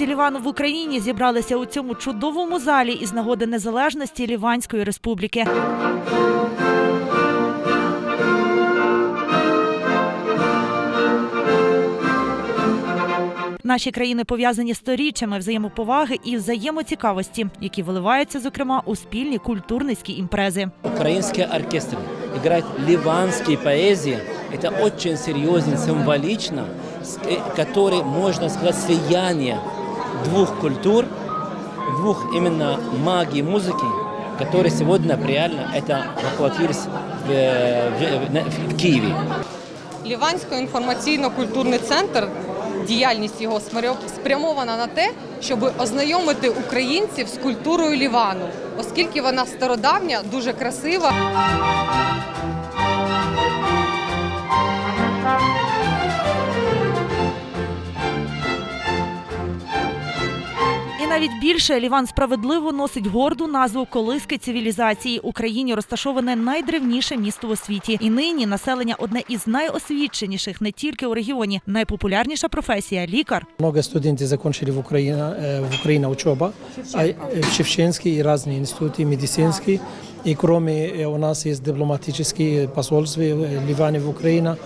друзі Лівану в Україні зібралися у цьому чудовому залі із нагоди незалежності Ліванської республіки. Наші країни пов'язані сторіччями взаємоповаги і взаємоцікавості, які виливаються, зокрема, у спільні культурницькі імпрези. Украинские оркестры играют ливанские поэзии. Это очень серьезно, символично, с- э, который, можно сказать, слияние двух культур, двух именно магии музыки, которые сегодня реально это воплотились в, э, в- в- в Киеве. Лівансько інформаційно-культурний центр. Діяльність його смарьо- спрямована на те, щоб ознайомити українців з культурою Лівану, оскільки вона стародавня, дуже красива. навіть більше Ліван справедливо носить горду назву колиски цивілізації. Україні розташоване найдревніше місто у світі. І нині населення одне із найосвіченіших не тільки у регіоні. Найпопулярніша професія лікар. Много студентов закончили в Украине, э, в Украине учеба, а, э, в Шевченский и разные институты медицинские. И кроме э, у нас есть дипломатические посольства э, Ливана в Украине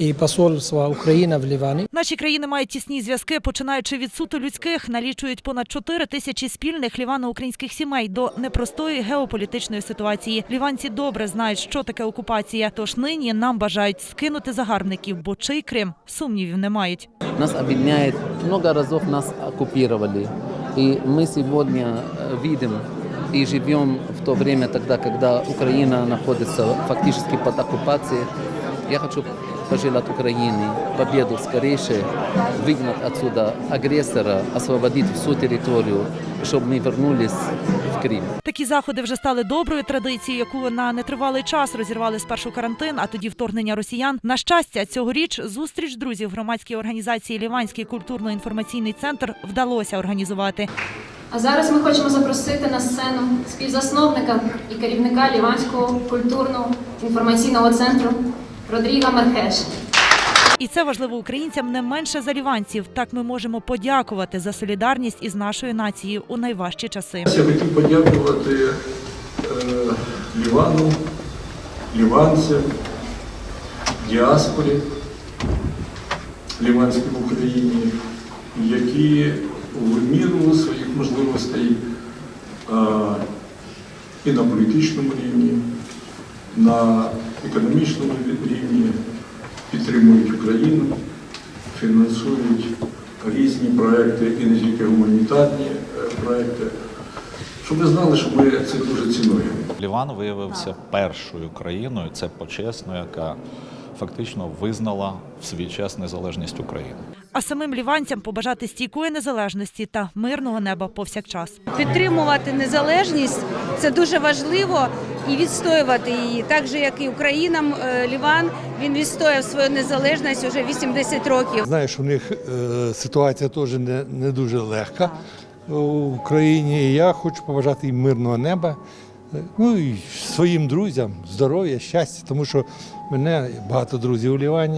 и посольство Украины в Ливане. Наші країни мають тісні зв'язки, починаючи від суто людських, налічують понад 4 тисячі спільних лівано-українських сімей до непростої геополітичної ситуації. Ліванці добре знають, що таке окупація. Тож нині нам бажають скинути загарбників, бо чий Крим сумнівів не мають. Нас объединяет, много разов нас оккупировали. И мы сегодня э, видим и живем в то время тогда, когда Украина находится фактически под оккупацией. Я хочу пожелать Украине победу скорейше, выгнать отсюда агрессора, освободить всю территорию, чтобы мы вернулись в Крым. Такі заходи вже стали доброю традицією, яку на нетривалий час розірвали спершу карантин, а тоді вторгнення росіян. На щастя, цьогоріч зустріч друзів громадській організації Ліванський культурно-інформаційний центр вдалося організувати. А зараз ми хочемо запросити на сцену співзасновника і керівника Ліванського культурного інформаційного центру Родріга Мархеш. І це важливо українцям не менше за ліванців. Так ми можемо подякувати за солідарність із нашою нацією у найважчі часи. Я хотів подякувати е, Лівану, ліванцям, діаспорі ліванській Україні, які в міру своїх можливостей е, і на політичному рівні, на економічному рівні підтримують Україну, фінансують різні проекти і не тільки гуманітарні е, проекти. Щоб ви знали, що ми це дуже цінуємо. Ліван виявився першою країною, це почесно, яка фактично визнала в свій час незалежність України. А самим ліванцям побажати стійкої незалежності та мирного неба повсякчас. підтримувати незалежність це дуже важливо і відстоювати її. Так же, як і Україна, е, Ліван, він відстояв свою незалежність уже 80 років. Знаю, що у них е, ситуація теж не, не дуже легка в Україні. І я хочу побажати їм мирного неба. е, Ну і своїм друзям здоров'я, щастя, тому що мене багато друзів у Лівані.